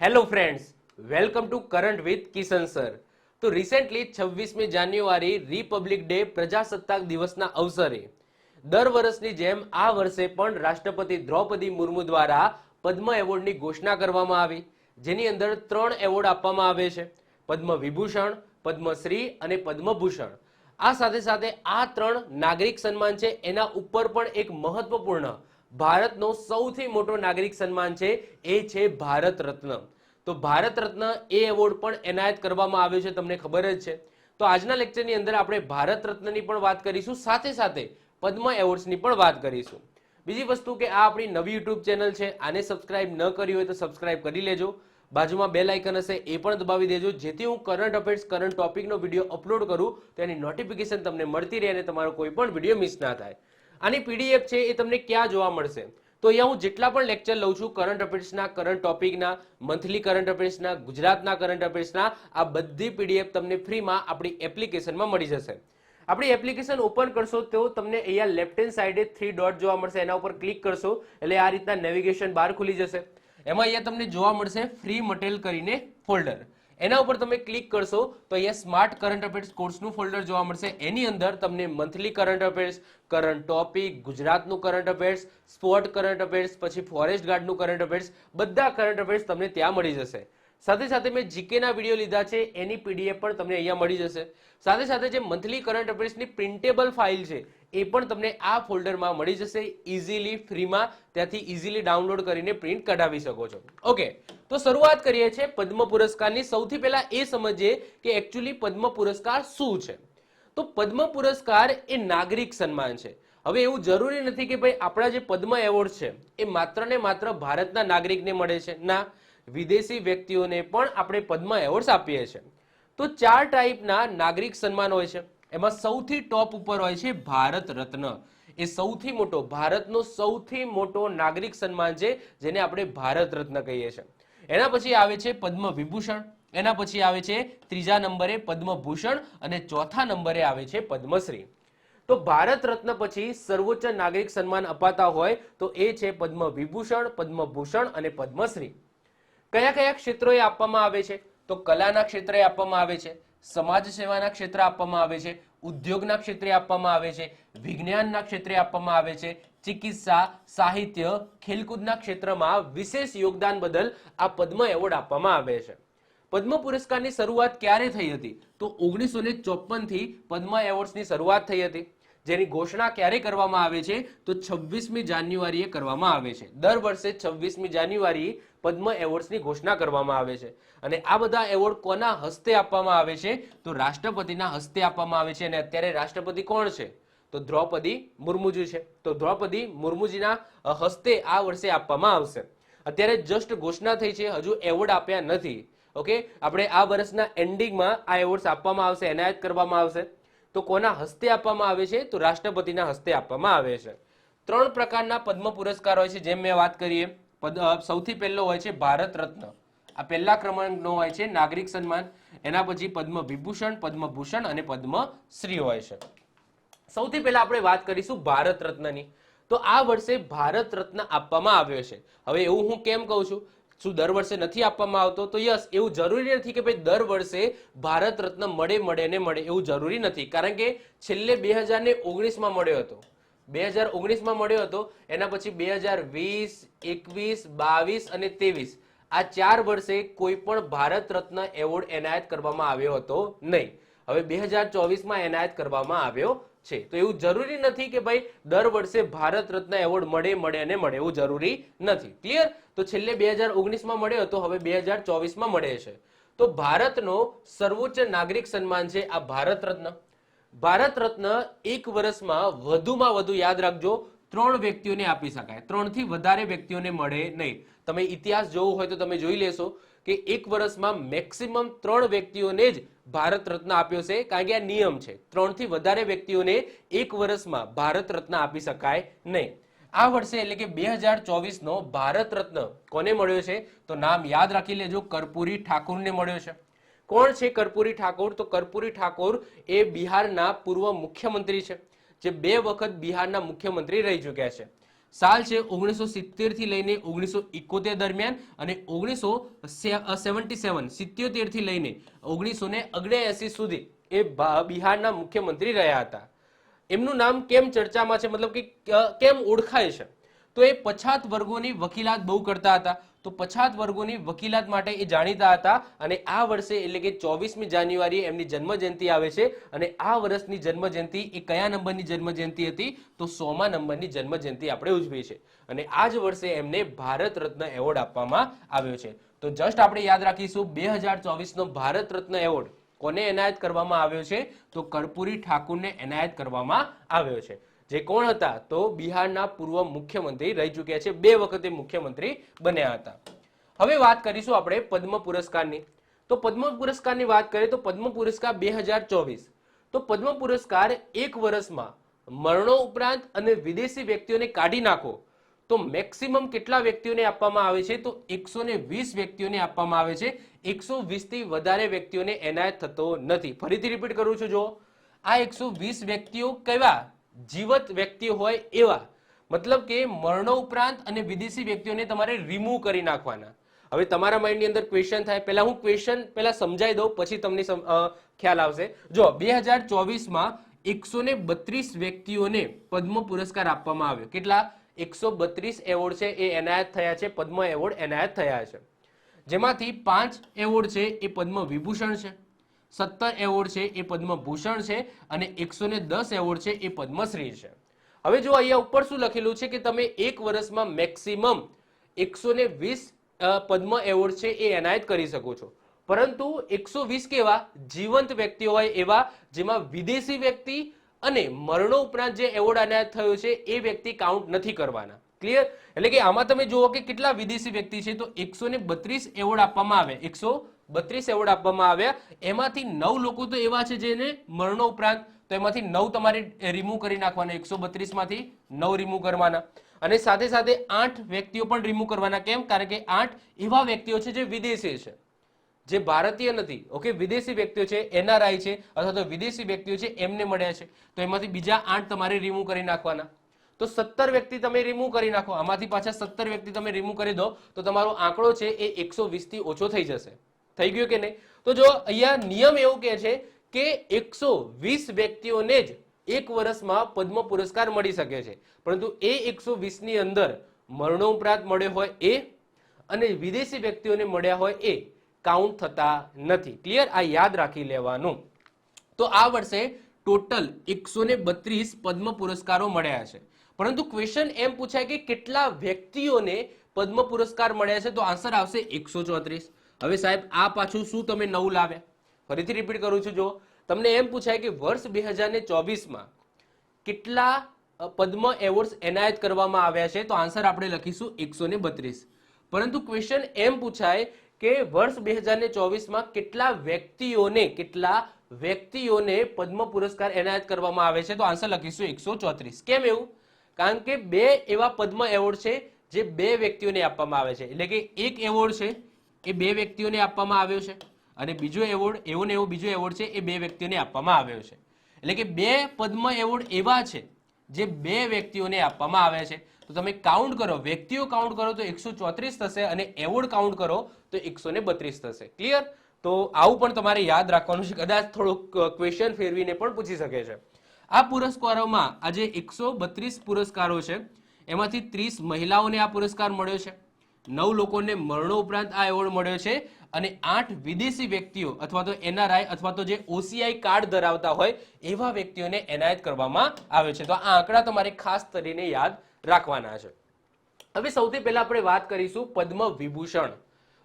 Hello friends welcome to current with Kishan sir તો recently છવ્વીસમી January Republic day પ્રજાસત્તાક દિવસના અવસરે. દર વર્ષની જેમ આ વર્ષે પણ રાષ્ટ્રપતિ દ્રૌપદી મુર્મુ દ્વારા પદ્મ એવોર્ડની ઘોષણા કરવામાં આવી, જેની અંદર ત્રણ એવોર્ડ આપવામાં આવે છે. પદ્મ વિભૂષણ પદ્મશ્રી અને પદ્મભૂષણ આ સાથે સાથે આ ત્રણ નાગરિક સન્માન છે, એના ઉપર પણ એક મહત્વપૂર્ણ ભારતનો સૌથી મોટો નાગરિક સન્માન છે, એ છે ભારત રત્ન. તો ભારત રત્ન એ એવોર્ડ પણ એનાયત કરવામાં આવ્યો છે, તમને ખબર જ છે. તો આજના લેક્ચરની અંદર આપણે ભારત રત્નની પણ વાત કરીશું, સાથે સાથે પદ્મ એવોર્ડ્સની પણ વાત કરીશું. બીજી વસ્તુ કે આ આપણી નવી યુટ્યુબ ચેનલ છે, આને સબસ્ક્રાઇબ ન કરી હોય તો સબસ્ક્રાઇબ કરી લેજો. બાજુમાં બે લાઇકન હશે, એ પણ દબાવી દેજો. જેથી હું કરંટ અફેર્સ કરંટ ટોપિકનો વીડિયો અપલોડ કરું, તો એની નોટિફિકેશન તમને મળતી રહે અને તમારો કોઈ પણ વીડિયો મિસ ના થાય. આની પીડીએફ છે એ તમને ક્યાં જોવા મળશે? તો અહીંયા હું જેટલા પણ લેક્ચર લઉં છું કરંટ અફેર્સના કરંટ ટોપિકના મંથલી કરંટ અફેર્સના ગુજરાતના કરંટ અફેર્સના આ બધી પીડીએફ તમને ફ્રીમાં આપણી એપ્લિકેશનમાં મળી જશે. આપણી એપ્લિકેશન ઓપન કરશો તો તમને અહીંયા લેફ્ટ હેન્ડ સાઈડે થ્રી ડોટ જોવા મળશે. એના ઉપર ક્લિક કરશો, એટલે આ રીતના નેવિગેશન બહાર ખુલી જશે. એમાં અહીંયા તમને જોવા મળશે ફ્રી મટેલ કરીને ફોલ્ડર એના ઉપર તમે ક્લિક કરશો તો અહીંયા સ્માર્ટ કરંટ અફેર્સ કોર્સનું ફોલ્ડર જોવા મળશે. એની અંદર તમને monthly current affairs current topic ગુજરાતનું current affairs sport current affairs પછી ફોરેસ્ટ ગાર્ડનું કરંટ અફેર્સ બધા કરંટ અફેર્સ તમને ત્યાં મળી જશે. સાથે સાથે મેં જીકેના વીડિયો લીધા છે, એની પીડીએફ પણ તમને અહીંયા મળી જશે. સાથે સાથે જે મંથલી કરંટ અફેર્સની પ્રિન્ટેબલ ફાઇલ છે, એ પણ તમને આ ફોલ્ડરમાં મળી જશે. ઇઝીલી ફ્રીમાં ત્યાંથી ઇઝીલી ડાઉનલોડ કરીને પ્રિન્ટ કઢાવી શકો છો. ઓકે તો શરૂઆત કરીએ છીએ પદ્મ પુરસ્કારની. સૌથી પહેલા એ સમજીએ કે એકચ્યુઅલી પદ્મ પુરસ્કાર શું છે? તો પદ્મ પુરસ્કાર એ નાગરિક સન્માન છે. હવે એવું જરૂરી નથી કે ભાઈ આપણા જે પદ્મ એવોર્ડ છે, એ માત્ર ને માત્ર ભારતના નાગરિકને મળે છે. ના, વિદેશી વ્યક્તિઓને પણ આપણે પદ્મ એવોર્ડ્સ આપીએ છીએ. તો ચાર ટાઈપના નાગરિક સન્માન હોય છે. એમાં સૌથી ટોપ ઉપર હોય છે ભારત રત્ન. એ સૌથી મોટો, ભારતનો સૌથી મોટો નાગરિક સન્માન છે, જેને આપણે ભારત રત્ન કહીએ છીએ. એના પછી આવે છે પદ્મ વિભૂષણ એના પછી આવે છે ત્રીજા નંબરે પદ્મભૂષણ અને ચોથા નંબરે આવે છે પદ્મશ્રી. તો ભારત રત્ન પછી સર્વોચ્ચ નાગરિક સન્માન અપાતા હોય તો એ છે પદ્મ વિભૂષણ પદ્મભૂષણ અને પદ્મશ્રી. કયા કયા ક્ષેત્રોએ આપવામાં આવે છે? તો કલાના ક્ષેત્રે આપવામાં આવે છે, સમાજ સેવાના ક્ષેત્રે આપવામાં આવે છે, ઉદ્યોગના ક્ષેત્રે આપવામાં આવે છે, વિજ્ઞાનના ક્ષેત્રે આપવામાં આવે છે ચિકિત્સા, સાહિત્ય, ખેલકૂદના ક્ષેત્રમાં વિશેષ યોગદાન બદલ આ પદ્મ એવોર્ડ આપવામાં આવે છે. પદ્મ પુરસ્કારની શરૂઆત ક્યારે થઈ હતી? તો ઓગણીસો ને થી પદ્મ એવોર્ડ્સની શરૂઆત થઈ હતી. જેની ઘોષણા ક્યારે કરવામાં આવે છે? તો છવ્વીસમી જાન્યુઆરીએ કરવામાં આવે છે. દર વર્ષે છવ્વીસમી જાન્યુઆરી પદ્મ એવોર્ડ્સની ઘોષણા કરવામાં આવે છે. અને આ બધા એવોર્ડ કોના હસ્તે આપવામાં આવે છે? તો રાષ્ટ્રપતિના હસ્તે આપવામાં આવે છે. અને અત્યારે રાષ્ટ્રપતિ કોણ છે? તો દ્રૌપદી મુર્મુજી છે. તો દ્રૌપદી મુર્મુજીના હસ્તે આ વર્ષે આપવામાં આવશે. અત્યારે જસ્ટ ઘોષણા થઈ છે, હજુ એવોર્ડ આપ્યા નથી. ઓકે આપણે આ વર્ષના એન્ડિંગમાં આ એવોર્ડ્સ આપવામાં આવશે, એનાયત કરવામાં આવશે. તો કોના હસ્તે આપવામાં આવે છે? તો રાષ્ટ્રપતિના હસ્તે આપવામાં આવે છે. ત્રણ પ્રકારના પદ્મ પુરસ્કાર હોય છે, જેમ મેં વાત કરીએ. સૌથી પહેલો હોય છે ભારત રત્ન. આ પહેલા ક્રમાંકનો હોય છે નાગરિક સન્માન. એના પછી પદ્મ વિભૂષણ પદ્મભૂષણ અને પદ્મશ્રી હોય છે. સૌથી પહેલા આપણે વાત કરીશું ભારત રત્નની. તો આ વર્ષે ભારત રત્ન આપવામાં આવ્યો છે. હવે એવું હું કેમ કહું છું? શું દર વર્ષે નથી આપવામાં આવતો? તો યસ, એવું જરૂરી નથી કે ભાઈ દર વર્ષે ભારત રત્ન મળે મળે ને મળે, એવું જરૂરી નથી. કારણ કે છેલ્લે બે હજાર ને ઓગણીસમાં મળ્યો હતો. બે હજાર ઓગણીસમાં મળ્યો હતો, એના પછી બે હજાર વીસ, એકવીસ, બાવીસ અને ત્રેવીસ. આ ચાર વર્ષે કોઈ પણ ભારત રત્ન એવોર્ડ એનાયત કરવામાં આવ્યો હતો નહીં. હવે બે હજાર ચોવીસમાં એનાયત કરવામાં આવ્યો છે. તો એવું જરૂરી નથી કે ભાઈ દર વર્ષે ભારત રત્ન એવોર્ડ મળે મળે અને મળે. એવું જરૂરી નથી. ક્લિયર તો છેલ્લે બે હજાર ઓગણીસમાં મળ્યો હતો હવે બે હજાર ચોવીસમાં મળે છે. તો ભારતનો સર્વોચ્ચ નાગરિક સન્માન છે આ ભારત રત્ન. ભારત રત્ન એક વર્ષમાં વધુમાં વધુ યાદ રાખજો, ત્રણ વ્યક્તિઓને આપી શકાય. ત્રણથી વધારે વ્યક્તિઓને મળે નહીં. તમે ઇતિહાસ જોવો હોય તો તમે જોઈ લેશો. કે એક વર્ષમાં મેક્સિમમ ત્રણ વ્યક્તિઓને જ ભારત રત્ન આપ્યો છે, કારણ કે આ નિયમ છે. ત્રણથી વધારે વ્યક્તિઓને એક વર્ષમાં ભારત રત્ન આપી શકાય નહીં. આ વર્ષે એટલે કે બે હજાર ચોવીસનો ભારત રત્ન કોને મળ્યો છે? તો નામ યાદ રાખી લેજો, કર્પૂરી ઠાકુરને મળ્યો છે. કોણ છે કર્પૂરી ઠાકોર? તો કર્પૂરી ઠાકોર એ બિહારના પૂર્વ મુખ્યમંત્રી છે, જે બે વખત બિહારના મુખ્યમંત્રી રહી ચૂક્યા છે. સાલ છે ઓગણીસો સિત્તેરથી લઈને ઓગણીસો ઇકોતેર દરમિયાન અને ઓગણીસો સેવન્ટી સેવન, સિત્યોતેરથી લઈને ઓગણીસો ને ઓગણએસી સુધી એ બિહારના મુખ્યમંત્રી રહ્યા હતા. એમનું નામ કેમ ચર્ચામાં છે? મતલબ કે કેમ ઓળખાય છે? તો એ પછાત વર્ગોની વકીલાત બહુ કરતા હતા. તો પછાત વર્ગોની વકીલાત માટે એ જાણીતા હતા અને આ વર્ષે એટલે કે ચોવીસમી જાન્યુઆરી એમની જન્મ જયંતિ આવે છે અને આ વર્ષની જન્મ જયંતિ એ કયા નંબરની જન્મ જયંતિ હતી? તો સોમા નંબરની જન્મ જયંતિ આપણે ઉજવી છે અને આ જ વર્ષે એમને ભારત રત્ન એવોર્ડ આપવામાં આવ્યો છે. તો જસ્ટ આપણે યાદ રાખીશું, બે હજાર ચોવીસનો ભારત રત્ન એવોર્ડ કોને એનાયત કરવામાં આવ્યો છે? તો કર્પૂરી ઠાકુરને એનાયત કરવામાં આવ્યો છે. જે કોણ હતા, તો બિહારના પૂર્વ મુખ્યમંત્રી રહી ચૂક્યા છે. બે વખતે મુખ્યમંત્રી બન્યા હતા. હવે વાત કરીશું આપણે પદ્મ પુરસ્કારની. તો પદ્મ પુરસ્કારની વાત કરીએ તો પદ્મ પુરસ્કાર બે હજાર ચોવીસ. તો પદ્મ પુરસ્કાર એક વર્ષમાં મરણો ઉપરાંત અને વિદેશી વ્યક્તિઓને કાઢી નાખો. તો મેક્સિમમ કેટલા વ્યક્તિઓને આપવામાં આવે છે? તો એકસો વ્યક્તિઓને આપવામાં આવે છે. એકસો થી વધારે વ્યક્તિઓને એનાયત થતો નથી. ફરીથી રિપીટ કરું છું જો આ એકસો વ્યક્તિઓ કેવા? જીવત વ્યક્તિ હોય એવા. મતલબ કે મરણો ઉપરાંત અને વિદેશી વ્યક્તિઓને તમારે રિમૂવ કરી નાખવાના. હવે તમારા માઇન્ડની અંદર ક્વેશ્ચન થાય. પહેલા હું ક્વેશ્ચન પહેલા સમજાઈ દઉં, પછી તમને ખ્યાલ આવશે. જો, બે હજાર ચોવીસમાં એકસો ને બત્રીસ વ્યક્તિઓને પદ્મ પુરસ્કાર આપવામાં આવ્યો. કેટલા? એકસો બત્રીસ એવોર્ડ છે, એ એનાયત થયા છે, પદ્મ એવોર્ડ એનાયત થયા છે. જેમાંથી પાંચ એવોર્ડ છે, એ પદ્મ વિભૂષણ છે. સત્તર એવોર્ડ છે એ પદ્મભૂષણ છે અને એકસો ને દસ એવોર્ડ છે એ પદ્મશ્રી છે. હવે જો અહીંયા ઉપર શું લખેલું છે કે તમે એક વર્ષમાં મેક્સિમમ એકસો વીસ પદ્મ એવોર્ડ છે એ એનાયત કરી શકો છો. પરંતુ એકસો વીસ કેવા? જીવંત વ્યક્તિઓ હોય એવા જેમાં વિદેશી વ્યક્તિ અને મરણો ઉપરાંત જે એવોર્ડ એનાયત થયો છે એ વ્યક્તિ કાઉન્ટ નથી કરવાના. ક્લિયર એટલે કે આમાં તમે જુઓ કે કેટલા વિદેશી વ્યક્તિ છે તો એકસો બત્રીસ એવોર્ડ આપવામાં આવે. એકસો બત્રીસ એવોર્ડ આપવામાં આવ્યા. એમાંથી નવ લોકો તો એવા છે જેને મરણો ઉપરાંત તો એમાંથી નવ તમારે રિમૂવ કરી નાખવાના, એકસો બત્રીસમાંથી નવ રિમૂવ કરવાના. અને સાથે સાથે આઠ વ્યક્તિઓ પણ રિમૂવ કરવાના. કેમ? કારણ કે આઠ એવા વ્યક્તિઓ છે જે વિદેશી છે. જે ભારતીય નથી ઓકે વિદેશી વ્યક્તિઓ છે, એનઆરઆઈ છે, અથવા તો વિદેશી વ્યક્તિઓ છે, એમને મળ્યા છે. તો એમાંથી બીજા આઠ તમારે રિમૂવ કરી નાખવાના. તો સત્તર વ્યક્તિ તમે રિમૂવ કરી નાખો. આમાંથી પાછા સત્તર વ્યક્તિ તમે રિમૂવ કરી દો, તો તમારો આંકડો છે એ એકસો થી ઓછો થઈ જશે. થઈ ગયું કે નહીં? તો જો અહીંયા નિયમ એવું કહે છે કે એકસો વીસ વ્યક્તિઓને જ એક વર્ષમાં પદ્મ પુરસ્કાર મળી શકે છે. પરંતુ એ એકસો ની અંદર મરણોપરાંત મળ્યો હોય એ અને વિદેશી વ્યક્તિઓને મળ્યા હોય એ કાઉન્ટ થતા નથી. ક્લિયર આ યાદ રાખી લેવાનું. તો આ વર્ષે ટોટલ એકસો બત્રીસ પદ્મ પુરસ્કારો મળ્યા છે. પરંતુ ક્વેશ્ચન એમ પૂછાય કે કેટલા વ્યક્તિઓને પદ્મ પુરસ્કાર મળ્યા છે? તો આન્સર આવશે એકસો ચોત્રીસ. હવે સાહેબ, આ પાછું શું તમે નવું લાવ્યા? ફરીથી રિપીટ કરું છું, જો. તમને એમ પૂછાય કે વર્ષ બે હજાર ને ચોવીસમાં કેટલા પદ્મ એવોર્ડ્સ એનાયત કરવામાં આવ્યા છે? તો આન્સર આપણે લખીશું એકસો ને બત્રીસ. પરંતુ ક્વેશ્ચન એમ પૂછાય કે વર્ષ બે હજાર ને ચોવીસમાં કેટલા વ્યક્તિઓને કેટલા વ્યક્તિઓને પદ્મ પુરસ્કાર એનાયત કરવામાં આવે છે? તો આન્સર લખીશું એકસો ચોત્રીસ. કેમ એવું? કારણ કે બે એવા પદ્મ એવોર્ડ છે જે બે વ્યક્તિઓને આપવામાં આવે છે. એટલે કે એક એવોર્ડ છે એ બે વ્યક્તિઓને આપવામાં આવ્યો છે અને બીજો એવોર્ડ, એવો ને એવો બીજો એવોર્ડ છે, એ બે વ્યક્તિઓને આપવામાં આવ્યો છે. એટલે કે બે પદ્મ એવોર્ડ એવા છે જે બે વ્યક્તિઓને આપવામાં આવ્યા છે. તો તમે કાઉન્ટ કરો, વ્યક્તિઓ કાઉન્ટ કરો તો એકસો ચોત્રીસ થશે અને એવોર્ડ કાઉન્ટ કરો તો એકસો બત્રીસ થશે. ક્લિયર તો આવું પણ તમારે યાદ રાખવાનું છે. કદાચ થોડુંક ક્વેશ્ચન ફેરવીને પણ પૂછી શકે છે. આ પુરસ્કારોમાં આજે એકસો બત્રીસ પુરસ્કારો છે. એમાંથી ત્રીસ મહિલાઓને આ પુરસ્કાર મળ્યો છે. નવ લોકોને મરણો ઉપરાંત આ એવોર્ડ મળ્યો છે અને આઠ વિદેશી વ્યક્તિઓ અથવા તો એનઆરઆઈ અથવા તો જે ઓસીઆઈ કાર્ડ ધરાવતા હોય એવા વ્યક્તિઓને એનાયત કરવામાં આવે છે. તો આ આંકડા તમારે ખાસ કરીને યાદ રાખવાના છે. હવે સૌથી પહેલા આપણે વાત કરીશું પદ્મ વિભૂષણ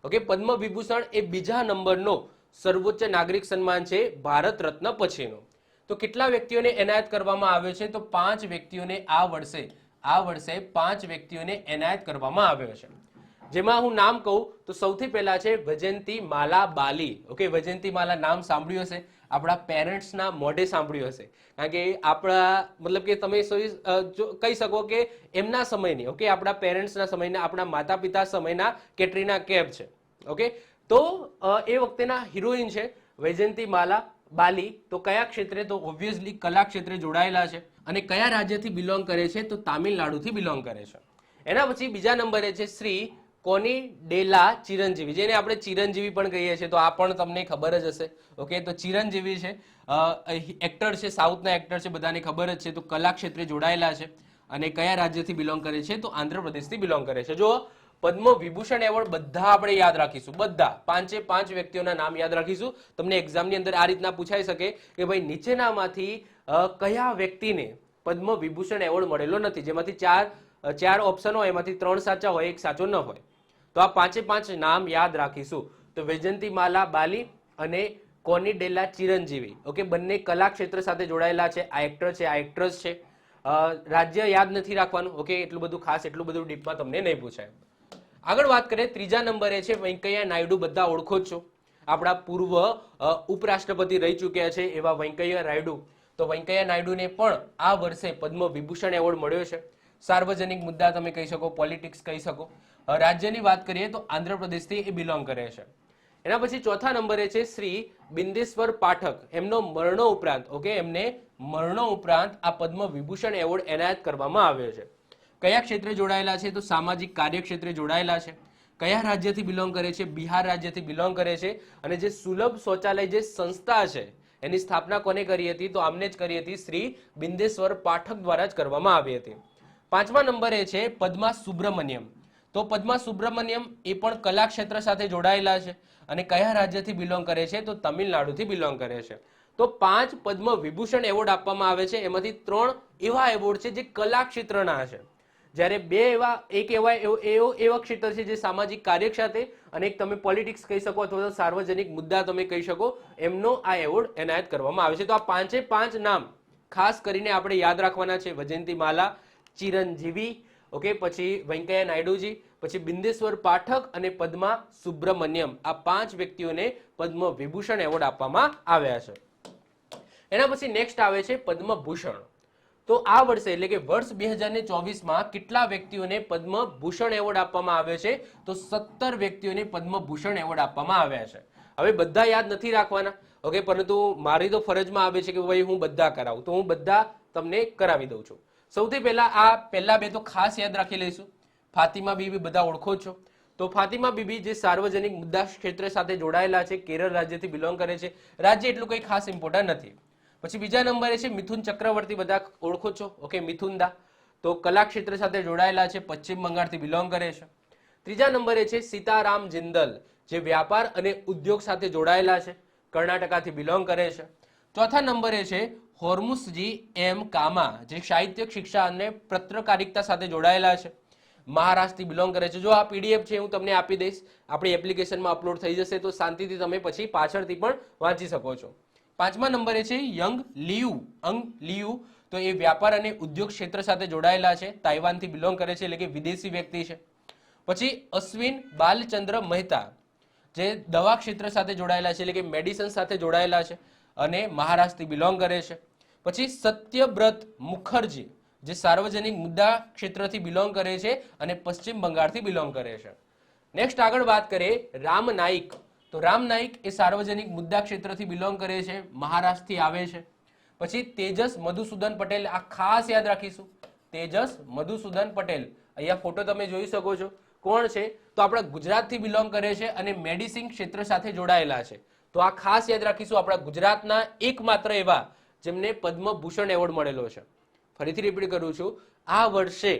ઓકે પદ્મ વિભૂષણ એ બીજા નંબરનો સર્વોચ્ચ નાગરિક સન્માન છે, ભારત રત્ન પછીનો. તો કેટલા વ્યક્તિઓને એનાયત કરવામાં આવ્યો છે? તો પાંચ વ્યક્તિઓને આ વર્ષે આ વર્ષે પાંચ વ્યક્તિઓને એનાયત કરવામાં આવ્યો છે. જેમાં હું નામ કહું, તો સૌથી પહેલા છે વજયંતી માલા બાલી. ઓકે વજંતી માલા નામ સાંભળ્યું હશે. આપણા પેરેન્ટ્સના મોઢે સાંભળ્યું હશે. કારણ કે આપણા, મતલબ કે તમે કહી શકો કે એમના સમયની ઓકે આપણા પેરેન્ટ્સના સમયના, આપણા માતા પિતા સમયના કેટરીના કેફ છે. ઓકે તો એ વખતેના હિરોઈન છે વૈજયંતી માલા બાલી. તો કયા ક્ષેત્રે? તો ઓબ્વિયસલી કલા ક્ષેત્રે જોડાયેલા છે. અને કયા રાજ્યથી બિલોંગ કરે છે? તો તામિલનાડુથી બિલોંગ કરે છે. એના પછી બીજા નંબરે છે શ્રી કોની? ડેલા ચિરંજીવી. જેને આપણે ચિરંજીવી પણ કહીએ છીએ, તો આ પણ તમને ખબર જ હશે. ઓકે, તો ચિરંજીવી છે એક્ટર છે, સાઉથના એક્ટર છે, બધાને ખબર જ છે, તો કલા ક્ષેત્રે જોડાયેલા છે અને કયા રાજ્યથી બિલોંગ કરે છે? તો આંધ્રપ્રદેશથી બિલોંગ કરે છે. જો પદ્મ વિભૂષણ એવોર્ડ બધા આપણે યાદ રાખીશું. બધા. પાંચે પાંચ વ્યક્તિઓના નામ યાદ રાખીશું. તમને એક્ઝામની અંદર આ રીતના પૂછાઈ શકે કે ભાઈ નીચેનામાંથી કયા વ્યક્તિને પદ્મ વિભૂષણ એવોર્ડ મળેલો નથી? જેમાંથી ચાર ચાર ઓપ્શન હોય, એમાંથી ત્રણ સાચા હોય, એક સાચો ન હોય. તો આ પાંચે પાંચ નામ યાદ રાખીશું. તો વૈજયંતીમાલા બાલી અને કોની ડેલા ચિરંજીવી. ઓકે બંને કલા ક્ષેત્ર સાથે જોડાયેલા છે. આ એક્ટર છે, આ એક્ટ્રેસ છે. રાજ્ય યાદ નથી રાખવાનું. ઓકે એટલું બધું ખાસ, એટલું બધું ડીપમાં તમને નહીં પૂછાય. આગળ વાત કરીએ, ત્રીજા નંબરે છે વેંકૈયા નાયડુ, બધા ઓળખો છો. આપણા પૂર્વ ઉપરાષ્ટ્રપતિ રહી ચૂક્યા છે એવા વેંકૈયા નાયડુ. તો વેંકૈયા નાયડુને પણ આ વર્ષે પદ્મ વિભૂષણ એવોર્ડ મળ્યો છે. સાર્વજનિક મુદ્દા તમે કહી શકો પોલિટિક્સ કહી શકો. રાજ્યની વાત કરીએ તો આંધ્રપ્રદેશથી એ બિલોંગ કરે છે. એના પછી ચોથા નંબરે છે શ્રી બિંદેશ્વર પાઠક. એમનો મરણો ઉપરાંત, ઓકે, એમને મરણો ઉપરાંત આ પદ્મ વિભૂષણ એવોર્ડ એનાયત કરવામાં આવ્યો છે. કયા ક્ષેત્રે જોડાયેલા છે? તો સામાજિક કાર્ય ક્ષેત્રે જોડાયેલા છે. કયા રાજ્યથી બિલોંગ કરે છે? બિહાર રાજ્યથી બિલોંગ કરે છે. અને જે સુલભ શૌચાલય જે સંસ્થા છે, એની સ્થાપના કોને કરી હતી? તો આમને જ કરી હતી શ્રી બિંદેશ્વર પાઠક દ્વારા જ કરવામાં આવી હતી. પાંચમા નંબરે છે પદ્મા સુબ્રમણ્યમ. તો પદ્મા સુબ્રમણ્યમ એ પણ કલા ક્ષેત્ર સાથે જોડાયેલા છે અને કયા રાજ્યથી બિલોંગ કરે છે? તો તમિલનાડુથી બિલોંગ કરે છે. તો પાંચ પદ્મ વિભૂષણ એવોર્ડ આપવામાં આવે છે. એમાંથી ત્રણ એવા એવોર્ડ છે જે કલા ક્ષેત્રના છે. જ્યારે બે એવા, એક એવા, એવો એવો ક્ષેત્ર છે જે સામાજિક કાર્ય સાથે અને એક તમે પોલિટિક્સ કહી શકો અથવા તો સાર્વજનિક મુદ્દા તમે કહી શકો, એમનો આ એવોર્ડ એનાયત કરવામાં આવે છે. તો આ પાંચે પાંચ નામ ખાસ કરીને આપણે યાદ રાખવાના છે. વજયંતી માલા ચિરંજીવી ઓકે, પછી વેંકૈયા નાયડુજી, પછી બિંદેશ્વર પાઠક અને પદ્મા સુબ્રમણ્યમ. આ પાંચ વ્યક્તિઓને પદ્મ વિભૂષણ એવોર્ડ આપવામાં આવ્યા છે. એના પછી નેક્સ્ટ આવે છે પદ્મભૂષણ તો આ વર્ષે એટલે કે વર્ષ બે હજાર ચોવીસમાં કેટલા વ્યક્તિઓને પદ્મભૂષણ એવોર્ડ આપવામાં આવ્યો છે? તો સત્તર વ્યક્તિઓને પદ્મભૂષણ એવોર્ડ આપવામાં આવ્યા છે. હવે બધા યાદ નથી રાખવાના, ઓકે, પરંતુ મારી તો ફરજમાં આવે છે કે ભાઈ હું બધા કરાવું. તો હું બધા તમને કરાવી દઉં છું. સૌથી પહેલા આ પહેલા બે તો ખાસ યાદ રાખી લઈશું. ફાતિમા બીબી બધા ઓળખો છો. તો ફાતિમા બીબી જે સાર્વજનિક મુદ્દા ક્ષેત્ર સાથે જોડાયેલા છે, કેરળ રાજ્યથી બિલોંગ કરે છે, રાજ્ય એટલું કંઈ ખાસ ઇમ્પોર્ટન્ટ નથી. પછી બીજા નંબરે છે મિથુન ચક્રવર્તી બધા ઓળખો છો. ઓકે, મિથુન દા. તો કલા ક્ષેત્ર સાથે જોડાયેલા છે, પશ્ચિમ બંગાળથી બિલોંગ કરે છે. ત્રીજા નંબરે છે સીતારામ જિંદલ, જે વ્યાપાર અને ઉદ્યોગ સાથે જોડાયેલા છે, કર્ણાટકાથી બિલોંગ કરે છે. ચોથા નંબરે છે હોર્મુસજી એમ કામા, જે સાહિત્યિક શિક્ષા અને પત્રકારિતા સાથે જોડાયેલા છે. મહારાષ્ટ્રથી બિલોંગ કરે છે. જો આ પીડીએફ છે, હું તમને આપી દઈશ. આપણી એપ્લિકેશનમાં અપલોડ થઈ જશે, તો શાંતિથી તમે પછી પાછળથી પણ વાંચી શકો છો. પાંચમા નંબરે છે, યંગ લિયુ, અંગ લિયુ, તો એ વ્યાપાર અને ઉદ્યોગ ક્ષેત્ર સાથે જોડાયેલા છે. તાઇવાનથી બિલોંગ કરે છે, એટલે કે વિદેશી વ્યક્તિ છે. પછી અશ્વિન બાલચંદ્ર મહેતા, જે દવા ક્ષેત્ર સાથે જોડાયેલા છે, એટલે કે મેડિસિન સાથે જોડાયેલા છે. અને મહારાષ્ટ્રથી બિલોંગ કરે છે. પછી સત્યવ્રત મુખર્જી, જે સાર્વજનિક મુદ્દા ક્ષેત્રથી બિલોંગ કરે છે અને પશ્ચિમ બંગાળથી બિલોંગ કરે છે. નેક્સ્ટ આગળ વાત કરીએ રામ નાઈક. તો રામ નાઈક એ સાર્વજનિક મુદ્દા ક્ષેત્રથી બિલોંગ કરે છે મહારાષ્ટ્રથી આવે છે. પછી તેજસ મધુસૂદન પટેલ, આ ખાસ યાદ રાખીશું. તેજસ મધુસૂદન પટેલ. અહીંયા ફોટો તમે જોઈ શકો છો. કોણ છે? તો આપણા ગુજરાતથી બિલોંગ કરે છે અને મેડિસિન ક્ષેત્ર સાથે જોડાયેલા છે. તો આ ખાસ યાદ રાખીશું આપણા ગુજરાતના એકમાત્ર એવા જેમને પદ્મભૂષણ એવોર્ડ મળેલો છે. ફરીથી રિપીટ કરું છું, આ વર્ષે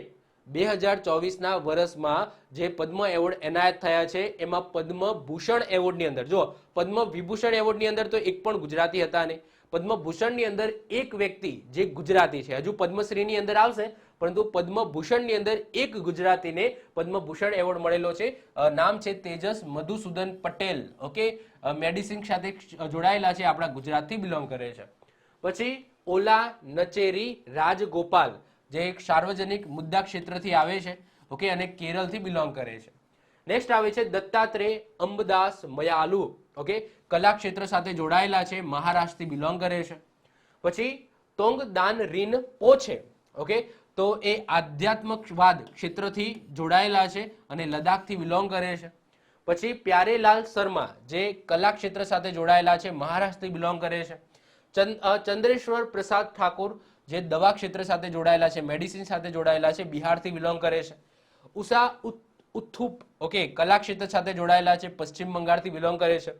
બે હજાર ચોવીસના વર્ષમાં જે પદ્મ એવોર્ડ એનાયત થયા છે, એમાં પદ્મભૂષણ એવોર્ડની અંદર. જો પદ્મ વિભૂષણ એવોર્ડની અંદર તો એક પણ ગુજરાતી હતા નહીં. પદ્મભૂષણની અંદર એક વ્યક્તિ જે ગુજરાતી છે. હજુ પદ્મશ્રીની અંદર આવશે, પરંતુ પદ્મભૂષણની અંદર એક ગુજરાતીને પદ્મભૂષણ એવોર્ડ મળેલો છે. નામ છે તેજસ મધુસૂદન પટેલ. ઓકે? મેડિસિન સાથે જોડાયેલા છે, આપણા ગુજરાતથી બિલોંગ કરે છે. પછી ઓલા નચેરી રાજગોપાલ, જે એક સાર્વજનિક મુદ્દા ક્ષેત્રથી આવે છે, ઓકે? અને કેરળથી બિલોંગ કરે છે. નેક્સ્ટ આવે છે દત્તાત્રેય અંબદાસ મયાલુ. ઓકે કલા ક્ષેત્ર સાથે જોડાયેલા છે, મહારાષ્ટ્રથી બિલોંગ કરે છે. પછી તોંગ દાન રીન પોછે. ઓકે તો એ આધ્યાત્મકવાદ ક્ષેત્રથી જોડાયેલા છે અને લદ્દાખથી બિલોંગ કરે છે. પછી પ્યારેલાલ શર્મા, જે કલા ક્ષેત્ર સાથે જોડાયેલા છે, મહારાષ્ટ્રથી બિલોંગ કરે છે. ચંદ- ચંદ્રેશ્વર પ્રસાદ ઠાકોર, જે દવા ક્ષેત્ર સાથે જોડાયેલા છે મેડિસિન સાથે જોડાયેલા છે, બિહારથી બિલોંગ કરે છે. ઉષા ઉથુપ ઓકે કલા ક્ષેત્ર સાથે જોડાયેલા છે, પશ્ચિમ બંગાળથી બિલોંગ કરે છે.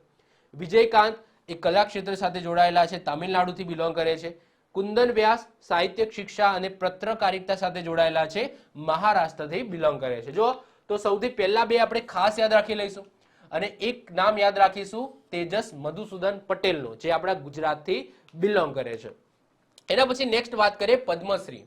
વિજયકાંત એ કલા ક્ષેત્ર સાથે જોડાયેલા છે, તામિલનાડુથી બિલોંગ કરે છે. કુંદન વ્યાસ સાહિત્યિક શિક્ષા અને પત્રકારિતા સાથે જોડાયેલા છે, મહારાષ્ટ્રથી બિલોંગ કરે છે. જો તો સૌથી પહેલા બે આપણે ખાસ યાદ રાખી લઈશું. અને એક નામ યાદ રાખીશું, તેજસ મધુસૂદન પટેલનું, જે આપણા ગુજરાતથી બિલોંગ કરે છે. એના પછી નેક્સ્ટ વાત કરીએ, પદ્મશ્રી.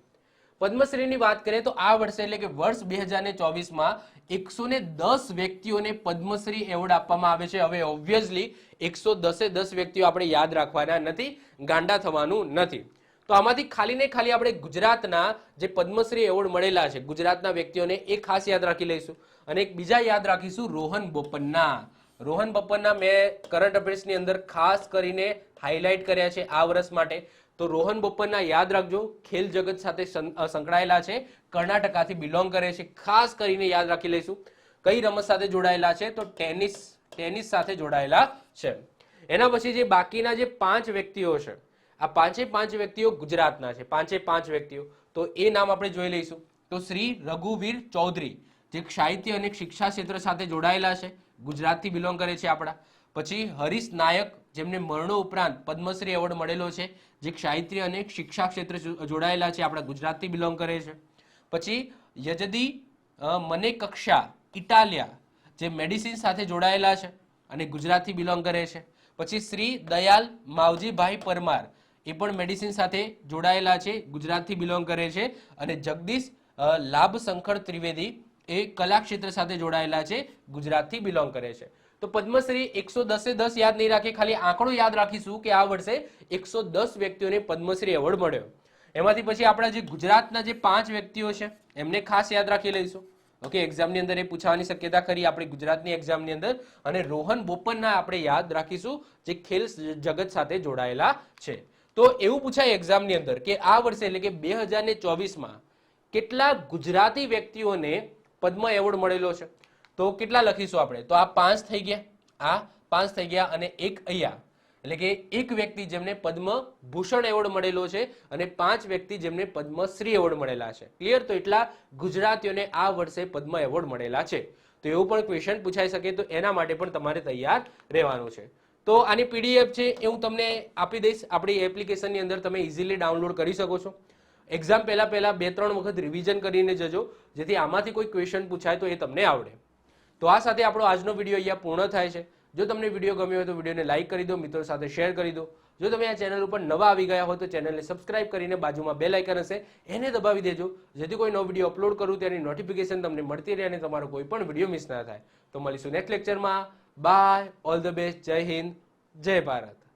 પદ્મશ્રીની વાત કરીએ તો આ વર્ષે એટલે કે વર્ષ બે હજાર ને ચોવીસમાં એકસો ને દસ વ્યક્તિઓને પદ્મશ્રી એવોર્ડ આપવામાં આવે છે. હવે ઓબ્વિયસલી એકસો દસે દસ વ્યક્તિઓ આપણે યાદ રાખવાના નથી, ગાંડા થવાનું નથી. તો આમાંથી ખાલી ને ખાલી આપણે ગુજરાતના જે પદ્મશ્રી એવોર્ડ મળેલા છે, ગુજરાતના વ્યક્તિઓને એ ખાસ યાદ રાખી લઈશું અને એક બીજા યાદ રાખીશું રોહન બોપન્ના. રોહન બપ્પનના મેં કરંટ અફેર્સની અંદર ખાસ કરીને હાઇલાઇટ કર્યા છે આ વર્ષ માટે. તો રોહન બોપન્ના યાદ રાખજો, ખેલ જગત સાથે સંકળાયેલા છે, કર્ણાટકાથી બિલોંગ કરે છે, ખાસ કરીને યાદ રાખી લઈશું. કઈ રમત સાથે જોડાયેલા છે? તો ટેનિસ ટેનિસ સાથે જોડાયેલા છે. એના પછી જે બાકીના જે પાંચ વ્યક્તિઓ છે, આ પાંચે પાંચ વ્યક્તિઓ ગુજરાતના છે, પાંચે પાંચ વ્યક્તિઓ. તો એ નામ આપણે જોઈ લઈશું. તો શ્રી રઘુવીર ચૌધરી, જે સાહિત્ય અને શિક્ષા ક્ષેત્ર સાથે જોડાયેલા છે, ગુજરાતથી બિલોંગ કરે છે આપણા. પછી હરીશ નાયક, જેમને મરણો ઉપરાંત પદ્મશ્રી એવોર્ડ મળેલો છે, જે સાહિત્ય અને શિક્ષા ક્ષેત્ર જોડાયેલા છે, આપણા ગુજરાતથી બિલોંગ કરે છે. પછી યજદી મને કક્ષા, ઇટાલિયા, જે મેડિસિન સાથે જોડાયેલા છે અને ગુજરાતથી બિલોંગ કરે છે. પછી શ્રી દયાલ માવજીભાઈ પરમાર એ પણ મેડિસિન સાથે જોડાયેલા છે, ગુજરાતથી બિલોંગ કરે છે અને જગદીશ લાભ શંકર ત્રિવેદી એ કલા ક્ષેત્ર સાથે જોડાયેલા છે, ગુજરાતથી બિલોંગ કરે છે. તો પદ્મશ્રી એકસો દસે દસ યાદ નહીં રાખે, ખાલી આંકડો યાદ રાખીશું કે આ વર્ષે એકસો દસ વ્યક્તિઓને પદ્મશ્રી એવોર્ડ મળ્યો. એમાંથી પછી આપણા જે ગુજરાતના જે પાંચ વ્યક્તિઓ છે, એમને ખાસ યાદ રાખી લઈશું. ઓકે એક્ઝામની અંદર એ પૂછવાની શક્યતા ખરી, આપણે ગુજરાતની એક્ઝામની અંદર. અને રોહન બોપન્ના આપણે યાદ રાખીશું, જે ખેલ જગત સાથે જોડાયેલા છે. તો એવું પૂછાય એક્ઝામની અંદર કે આ વર્ષે એટલે કે બે હજાર ચોવીસમાં કેટલા ગુજરાતી વ્યક્તિઓને પદ્મ એવોર્ડ મળેલો છે? તો કેટલા લખીશું આપણે? તો આ પાંચ થઈ ગયા. આ પાંચ થઈ ગયા અને એક અહીંયા. એટલે કે એક વ્યક્તિ જેમને પદ્મ ભૂષણ એવોર્ડ મળેલો છે અને પાંચ વ્યક્તિ જેમને પદ્મશ્રી એવોર્ડ મળેલા છે. ક્લિયર તો એટલા ગુજરાતીઓને આ વર્ષે પદ્મ એવોર્ડ મળેલા છે. તો એવું પણ ક્વેશ્ચન પૂછાઈ શકે, તો એના માટે પણ તમારે તૈયાર રહેવાનું છે. તો આની પીડીએફ છે એ હું તમને આપી દઈશ. આપણી એપ્લિકેશનની અંદર તમે ઇઝીલી ડાઉનલોડ કરી શકો છો. એક્ઝામ પહેલાં પહેલા બે ત્રણ વખત રિવિઝન કરીને જજો. જેથી આમાંથી કોઈ ક્વેશ્ચન પૂછાય તો એ તમને આવડે. તો આ સાથે આપણો આજનો વીડિયો અહીંયા પૂર્ણ થાય છે. જો તમને વીડિયો ગમ્યો હોય તો વિડીયોને લાઇક કરી દો, મિત્રો સાથે શેર કરી દો. જો તમે આ ચેનલ ઉપર નવા આવી ગયા હોય તો ચેનલને સબસ્ક્રાઇબ કરીને બાજુમાં બે લાઇકન હશે, એને દબાવી દેજો. જેથી કોઈ નવો વીડિયો અપલોડ કરું તેની નોટિફિકેશન તમને મળતી રહે અને તમારો કોઈ પણ વીડિયો મિસ ના થાય. તો મળીશું નેક્સ્ટ લેક્ચરમાં બાય ઓલ ધ બેસ્ટ જય હિન્દ જય ભારત